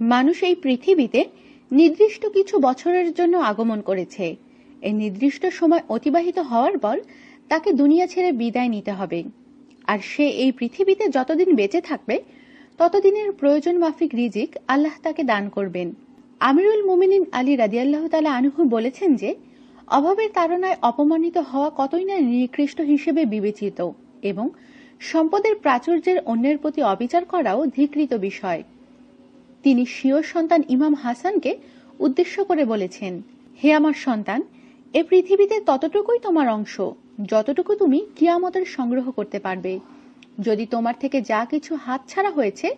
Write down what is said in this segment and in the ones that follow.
মানুষ এই পৃথিবীতে নির্দিষ্ট কিছু বছরের জন্য আগমন করেছে। এই নির্দিষ্ট সময় অতিবাহিত হওয়ার পর তাকে দুনিয়া ছেড়ে বিদায় নিতে হবে। আর সে এই পৃথিবীতে যতদিন বেঁচে থাকবে, ততদিনের প্রয়োজন মাফিক রিজিক আল্লাহ তাকে দান করবেন। আমিরুল মুমিনিন আলী রাদিয়াল্লাহ তালা আনহু বলেছেন যে, অভাবের তাড়নায় অপমানিত হওয়া কতই না নিকৃষ্ট হিসেবে বিবেচিত এবং সম্পদের প্রাচুর্যের অন্যের প্রতি অবিচার করাও ধিকৃত বিষয়। তিনি শিওর সন্তান ইমাম হাসানকে উদ্দেশ্য করে বলেছেন, হে আমার সন্তান, এ পৃথিবীতে ততটুকুই তোমার অংশ, যতটুকু তুমি কিয়ামতের সংগ্রহ করতে পারবে। যদি তোমার থেকে যা কিছু হাতছাড়া হয়েছে,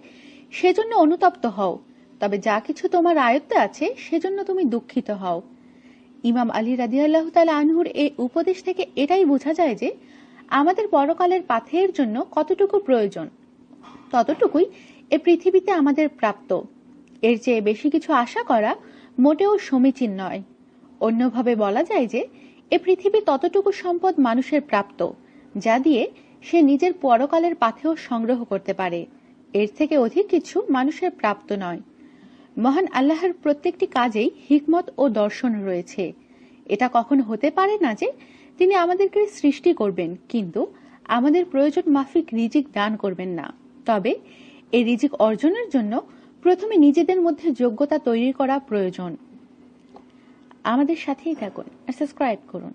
সেজন্য অনুতপ্ত হও, তবে যা কিছু তোমার আয়ত্তে আছে, সেজন্য তুমি দুঃখিত হও। ইমাম আলী রাদিয়াল্লাহ তালা আনহুর এই উপদেশ থেকে এটাই বোঝা যায় যে, আমাদের পরকালের পাথেয়ের জন্য কতটুকু প্রয়োজন, ততটুকুই এ পৃথিবীতে আমাদের প্রাপ্ত। এর চেয়ে বেশি কিছু আশা করা মোটেও সমীচীন নয়। অন্যভাবে বলা যায় যে, এ পৃথিবী ততটুকু সম্পদ মানুষের প্রাপ্ত, যা দিয়ে সে নিজের পরকালের পাথেও সংগ্রহ করতে পারে। এর থেকে অধিক কিছু মানুষের প্রাপ্ত নয়। মহান আল্লাহর প্রত্যেকটি কাজেই হিকমত ও দর্শন রয়েছে। এটা কখনো হতে পারে না যে, তিনি আমাদেরকে সৃষ্টি করবেন, কিন্তু আমাদের প্রয়োজন মাফিক রিজিক দান করবেন না। তবে এই রিজিক অর্জনের জন্য প্রথমে নিজেদের মধ্যে যোগ্যতা তৈরি করা প্রয়োজন। আমাদের সাথেই থাকুন, আর সাবস্ক্রাইব করুন।